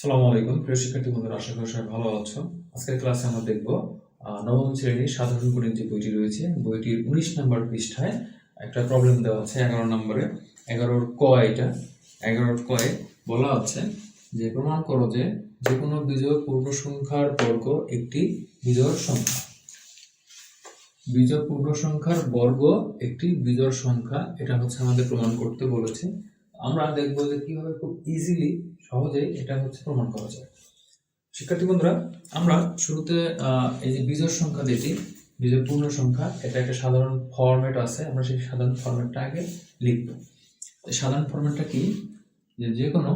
সালামু আলাইকুম। প্রিয় শিক্ষার্থী বন্ধুরা, আশা করি সবাই ভালো আছো। আজকের ক্লাসে আমরা দেখব নবম শ্রেণির সাধারণ গণিত যে বইটি রয়েছে। বইটির উনিশ নম্বর পৃষ্ঠায় একটা প্রবলেম দেওয়া আছে এগারো নম্বরে। এগারোর ক এটা। এগারোর কয়ে বলা আছে যে, প্রমাণ করো যে যে কোনো বিজোড় পূর্ণ সংখ্যার বর্গ একটি বিজয় সংখ্যা। বিজয় পূর্ণ সংখ্যার বর্গ একটি বিজয় সংখ্যা, এটা হচ্ছে আমাদের প্রমাণ করতে বলেছে। আমরা দেখব যে কীভাবে খুব ইজিলি সহজেই এটা হচ্ছে প্রমাণ করা যায়। শিক্ষার্থী বন্ধুরা, আমরা শুরুতে এই যে বিজোড় সংখ্যা যেটি বিজোড় পূর্ণ সংখ্যা, এটা একটা সাধারণ ফরম্যাট আছে, আমরা সেই সাধারণ ফরম্যাটটা আগে লিখব। সাধারণ ফরম্যাটটা কি? যে যে কোনো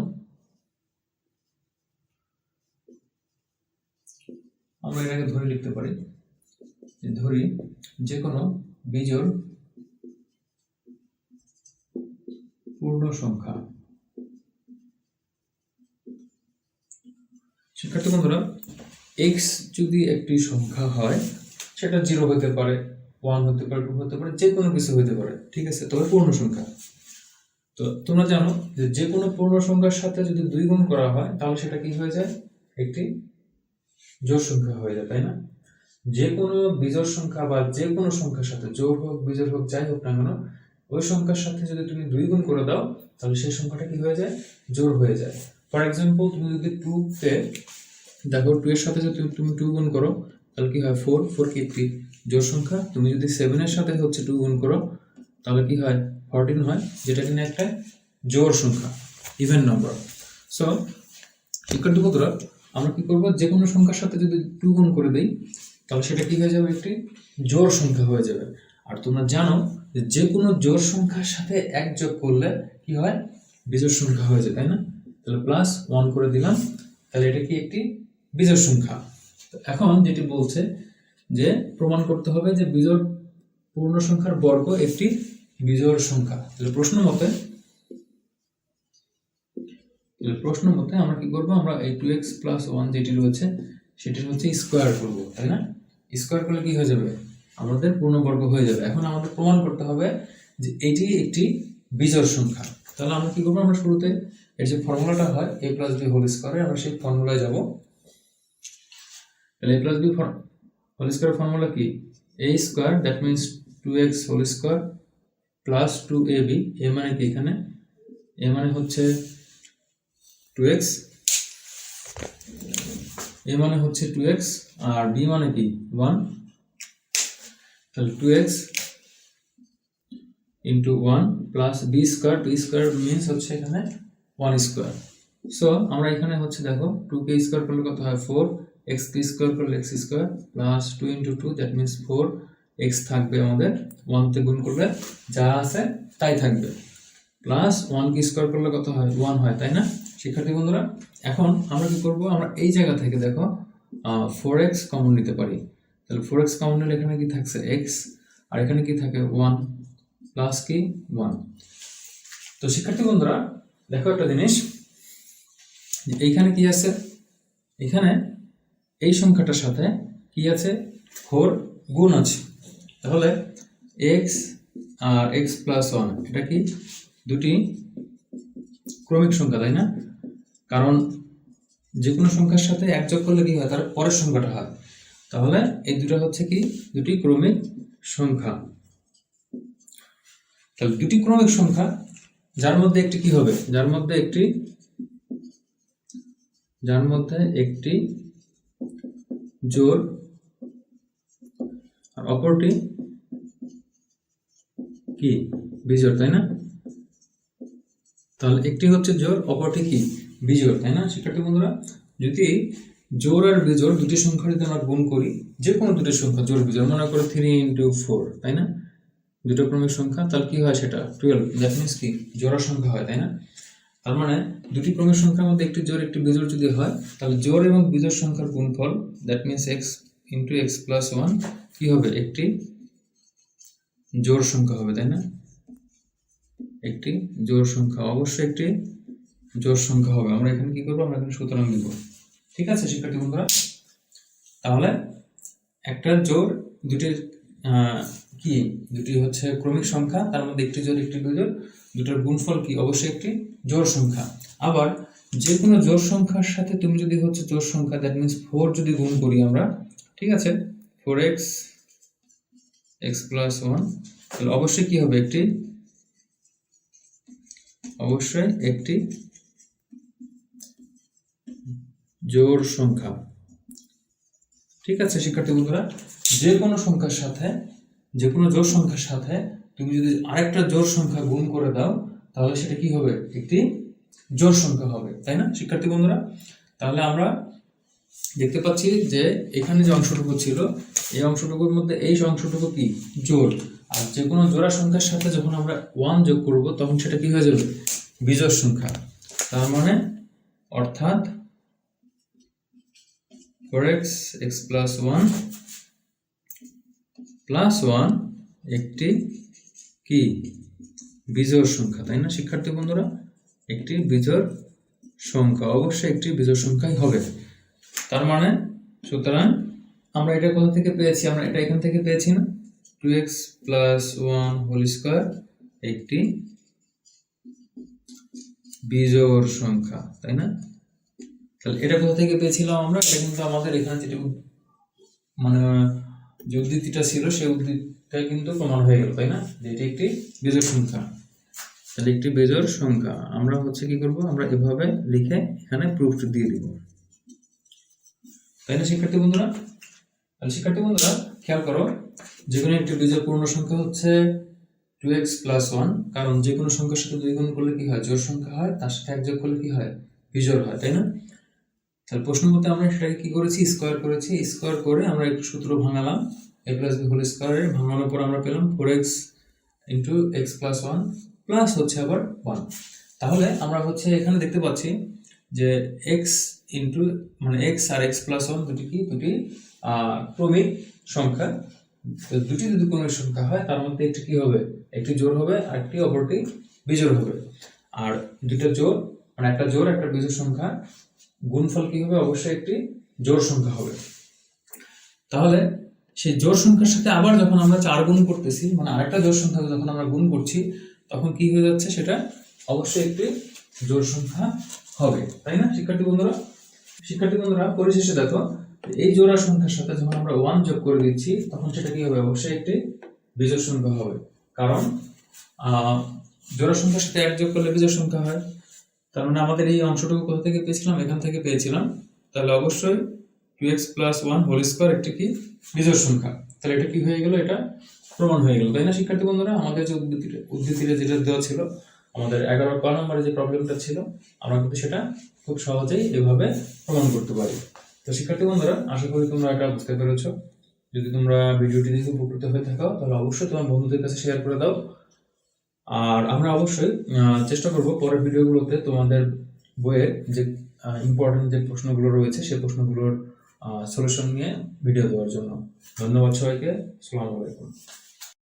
আমরা এটাকে ধরে লিখতে পারি ধরি যে কোনো বিজোড় পূর্ণ সংখ্যা শিক্ষার্থী বন্ধুরা এক্স যদি একটি সংখ্যা হয়, সেটা জিরো হতে পারে ওয়ান হতে পারে টু হতে পারে যে কোনো কিছু হতে পারে, ঠিক আছে? তবে পূর্ণ সংখ্যা। তো তোমরা জানো যে যে কোনো পূর্ণ সংখ্যার সাথে যদি দুই গুণ করা হয়, তাহলে সেটা কি হয়ে যায়? একটি জোর সংখ্যা হয়ে যায়, তাই না? যে কোনো বিজোড় সংখ্যা বা যে কোনো সংখ্যার সাথে জোর হোক, বিজোড় হোক, যাই হোক না কেন, ওই সংখ্যার সাথে যদি তুমি দুই গুণ করে দাও, তাহলে সেই সংখ্যাটা কি হয়ে যায়? জোর হয়ে যায়। ফর এক্সাম্পল তুমি যদি টু তে দেখো টু এর সাথে যদি তুমি টু গুণ করো, তাহলে কি হয় ফোর ফোর কি একটি জোর সংখ্যা? তুমি যদি সেভেনের সাথে হচ্ছে টু গুণ করো, তাহলে কি হয়? ফোরটিন হয়, যেটা কিনা একটা জোর সংখ্যা ইভেন নম্বর সো শিক্ষার্থী বন্ধুরা, আমরা কি করব? যে কোনো সংখ্যার সাথে যদি টু গুণ করে দিই, তাহলে সেটা কি হয়ে যাবে? একটি জোর সংখ্যা হয়ে যাবে। আর তোমরা জানো যে যে কোনো জোর সংখ্যার সাথে এক যোগ করলে কি হয়? বিজোর সংখ্যা হয়ে যায়, তাই না? তাহলে প্লাস ওয়ান করে দিলাম, তাহলে এটা কি একটি বিজোড় সংখ্যা। এখন যেটি বলছে যে প্রমাণ করতে হবে যে বিজোড় পূর্ণ সংখ্যার বর্গ একটি বিজোড় সংখ্যা। তাহলে প্রশ্ন মতে প্রশ্ন মতে আমরা কি করব? আমরা এই টু এক্স প্লাস ওয়ান যেটি রয়েছে, সেটির হচ্ছে স্কোয়ার করব, তাই না? স্কোয়ার করলে কি হয়ে যাবে? আমাদের পূর্ণবর্গ হয়ে যাবে। এখন আমাদের প্রমাণ করতে হবে যে এটি একটি বিজোড় সংখ্যা। তাহলে আমরা কি করব? আমরা শুরুতে এর যে ফর্মুলাটা হয় এ প্লাস বি হোল স্কোয়ারে আমরা সেই ফর্মুলায় যাব। তাহলে a plus b whole square formula কি? A square that means two x whole square plus two a b a মানে কি এখানে? এ মানে হচ্ছে টু এক্স এ মানে হচ্ছে টু এক্স আর বি মানে কি? ওয়ান তাহলে two x into one plus b square b square means হচ্ছে এখানে ওয়ান স্কোয়ার সো আমরা এখানে হচ্ছে দেখো টু কে স্কোয়ার করলে কত হয়? ফোর এক্স স্কোয়ার করলে x square plus two into two that means four x থাকবে আমাদের ওয়ানতে গুণ করলে যা আছে তাই থাকবে। প্লাস ওয়ান কি স্কোয়ার করলে কত হয়? ওয়ান হয়, তাই না? শিক্ষার্থী বন্ধুরা, এখন আমরা কি করব? আমরা এই জায়গা থেকে দেখো ফোর এক্স কমন নিতে পারি। তাহলে ফোর এক্স কমন নিলে এখানে কি থাকছে? এক্স আর এখানে কি থাকে? ওয়ান প্লাস কি? ওয়ান তো শিক্ষার্থী বন্ধুরা, দেখো একটা জিনিস এইখানে কি আছে? এখানে এই সংখ্যাটার সাথে কি আছে? ফোর গুণ আছে। তাহলে এক্স আর এক্স প্লাস ওয়ান এটা কি? দুটি ক্রমিক সংখ্যা, তাই না? কারণ যে কোনো সংখ্যার সাথে এক যোগ করলে কি হয়? তার পরের সংখ্যাটা হয়। তাহলে এই দুটো হচ্ছে কি? দুটি ক্রমিক সংখ্যা। তাহলে দুটি ক্রমিক সংখ্যা, যার মধ্যে একটি কি হবে? যার মধ্যে একটি, যার মধ্যে একটি জোর, আর অপরটি কি? বিজোড়, তাই না? তাহলে একটি হচ্ছে জোর, অপরটি কি? বিজোড়, তাই না? শিক্ষার্থী বন্ধুরা, যদি জোর আর বিজোড় দুটি সংখ্যা যদি আমরা গুণ করি যে কোনো দুটি সংখ্যা, জোর, বিজোড়, মনে করো থ্রি ইন্টু ফোর তাই না? দুটো ক্রমিক সংখ্যা, তাহলে কি হয় সেটা? টুয়েলভ দ্যাট মিনস কি? জোড়া সংখ্যা হয়, তাই না? তার মানে দুটি ক্রমিক সংখ্যার মধ্যে একটি জোর একটি বিজোড় যদি হয়, তাহলে জোর এবং বিজোড় সংখ্যার গুণফল that means x into x plus one কি হবে? একটি জোড় সংখ্যা হবে, তাই না? একটি জোড় সংখ্যা, অবশ্যই একটি জোড় সংখ্যা হবে। আমরা এখানে কি করব? আমরা এখানে সুতরাং দিব ঠিক আছে, শিক্ষার্থী বন্ধুরা? তাহলে একটা জোড়, দুটির কি? দুটি হচ্ছে ক্রমিক সংখ্যা, তার মধ্যে একটি জোড়, একটি বিজোড়। দুটোর গুণফল কি? অবশ্যই একটি জোড় সংখ্যা। আবার যে কোনো জোর সংখ্যার সাথে তুমি যদি হচ্ছে জোর সংখ্যা দ্যাট মিনস ফোর যদি গুণ করি আমরা, ঠিক আছে? Four x x plus one তাহলে অবশ্যই কি হবে একটি? অবশ্যই একটি জোড় সংখ্যা। ঠিক আছে, শিক্ষার্থী বন্ধুরা? যে কোনো সংখ্যার সাথে যে কোনো জোড় সংখ্যার সাথে তুমি যদি আরেকটা জোর সংখ্যা গুণ করে দাও, তাহলে সেটা কি হবে? একটি জোর সংখ্যা হবে, তাই না? শিক্ষার্থী বন্ধুরা, তাহলে আমরা দেখতে পাচ্ছি যে এখানে যে অংশটুকু ছিল, এই অংশটুকুর মধ্যে এই অংশটুকু কি? জোর। আর যে কোনো জোড়া সংখ্যার সাথে যখন আমরা ওয়ান যোগ করব, তখন সেটা কি হয়ে যাবে? বিজোড় সংখ্যা। তার মানে অর্থাৎ four x x plus one plus one একটি কি? বিজোড় সংখ্যা, তাই না শিক্ষার্থী বন্ধুরা? একটি বিজোড় সংখ্যা, অবশ্যই একটি বিজোড় সংখ্যাই হবে। তার মানে সুতরাং আমরা এটা কোথা থেকে পেয়েছি? আমরা এটা এখান থেকে পেয়েছি না? Two x plus one whole square একটি বিজোড় সংখ্যা, তাই না? তাহলে এটা কোথা থেকে পেয়েছিলাম আমরা? এটা কিন্তু আমাদের এখানে যেটা মানে যে উদ্ধৃতিটা ছিল, সেই উদ্ধৃতিটা কিন্তু প্রমাণ হয়ে গেল, তাই না? যে এটি একটি বেজোড় সংখ্যা। তাহলে একটি বেজোড় সংখ্যা, আমরা হচ্ছে কি করব? আমরা এভাবে লিখে এখানে প্রুফ দিয়ে দিব। তাই না, শিক্ষার্থী বন্ধুরা? তাহলে শিক্ষার্থী বন্ধুরা, খেয়াল করো যে কোনো একটি বিজোড় পূর্ণ সংখ্যা হচ্ছে টু এক্স প্লাস ওয়ান কারণ যে কোনো সংখ্যার সাথে দুই গুণ করলে কি হয়? জোড় সংখ্যা হয়, তার সাথে এক যোগ করলে কি হয়? বিজোড় হয়, তাই না? তাহলে প্রশ্ন মতে আমরা সেটাকে কি করেছি? স্কোয়ার করেছি। স্কোয়ার করে আমরা একটু সূত্র ভাঙালাম। এ প্লাস বি হোল স্কোয়ারের ভাঙানোর পর আমরা পেলাম four x into x plus one plus হচ্ছে আবার ওয়ান তাহলে আমরা হচ্ছে এখানে দেখতে পাচ্ছি যে এক্স ইন্টু মানে এক্স আর এক্স প্লাস ওয়ান দুটি কি? দুটি ক্রমিক সংখ্যা। দুটি যদি ক্রমিক সংখ্যা হয়, তার মধ্যে একটি কি হবে? একটি জোড় হবে, আর একটি অপরটি বিজোড় হবে। আর দুটো জোড় মানে একটা জোড়, একটা বিজোড় সংখ্যা, গুণফল কি হবে? অবশ্যই একটি জোড় সংখ্যা হবে। তাহলে সেই জোর সংখ্যার সাথে আবার যখন আমরা চার গুণ করতেছি মানে আরেকটা জোর সংখ্যা যখন আমরা গুণ করছি, তখন কি হয়ে যাচ্ছে সেটা? অবশ্যই একটি জোর সংখ্যা হবে। তাই না, শিক্ষার্থী বন্ধুরা? শিক্ষার্থী বন্ধুরা, পরিশেষে দেখো, এই জোড়া সংখ্যার সাথে যখন আমরা ওয়ান যোগ করে দিচ্ছি, তখন সেটা কি হবে? অবশ্যই একটি বিজোড় সংখ্যা হবে। কারণ জোড়া সংখ্যার সাথে এক যোগ করলে বিজোড় সংখ্যা হয়। তার মানে আমাদের এই অংশটুকু কোথা থেকে পেয়েছিলাম? এখান থেকে পেয়েছিলাম। তাহলে অবশ্যই two plus one whole square একটি কি? বিজোড় সংখ্যা। তাহলে এটা কি হয়ে গেল? এটা প্রমাণ হয়ে গেল। তাই না, শিক্ষার্থী বন্ধুরা? আমাদের যে উদ্ধৃতিটা উদ্ধৃতিটা যেটা দেওয়া ছিল, আমাদের এগারো ক নম্বরে যে প্রবলেমটা ছিল, আমরা কিন্তু সেটা খুব সহজেই এভাবে প্রমাণ করতে পারি। তো শিক্ষার্থী বন্ধুরা, আশা করি তোমরা এটা বুঝতে পেরেছ। যদি তোমরা ভিডিওটি দেখে উপকৃত হয়ে থাকো, তাহলে অবশ্যই তোমার বন্ধুদের কাছে শেয়ার করে দাও। আর আমরা অবশ্যই চেষ্টা করব পরের ভিডিওগুলোতে তোমাদের বইয়ের যে ইম্পর্টেন্ট যে প্রশ্নগুলো রয়েছে সেই প্রশ্নগুলোর সলিউশন নিয়ে ভিডিও দেওয়ার জন্য। ধন্যবাদ সবাইকে। আসসালামু আলাইকুম।